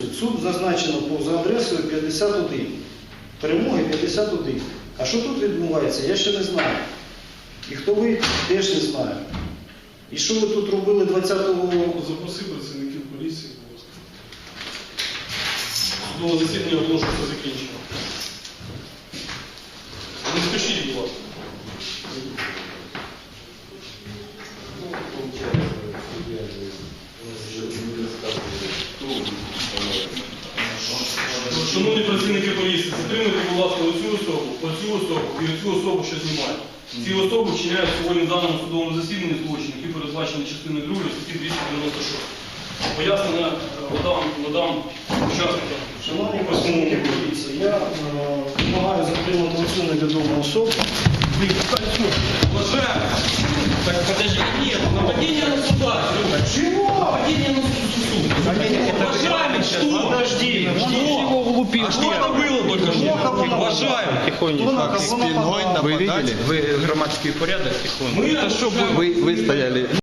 Суд зазначено по за адресою 51. Перемоги 51. А що тут відбувається, я ще не знаю. І хто ви, теж не знаю. І що ви тут робили 20-го Запроси працівників поліції, будь ласка. Судове засідання оголошується закінчено. Не спішіть, будь ласка. Шановні працівники поліції, затримайте, будь ласка, оцю особу, оцю особу і оцю особу, що знімає. Ці особи вчиняють сьогодні в даному судовому засіданні злочин, які передбачені частиною 2 статті 296. Пояснення е, надам, надам учасникам. Шановні працівники поліції, я е, вимагаю затримати оцю невідому особу. Так подожди, нет, нападение на суда. Чего? Нападение на суд. Уважаемый, что? Подожди, Что? А что это было только что? Уважаемый. Хто на кого нападав? Вы видели? Вы громадский порядок тихонько. Мы нарушаем- Вы, вы стояли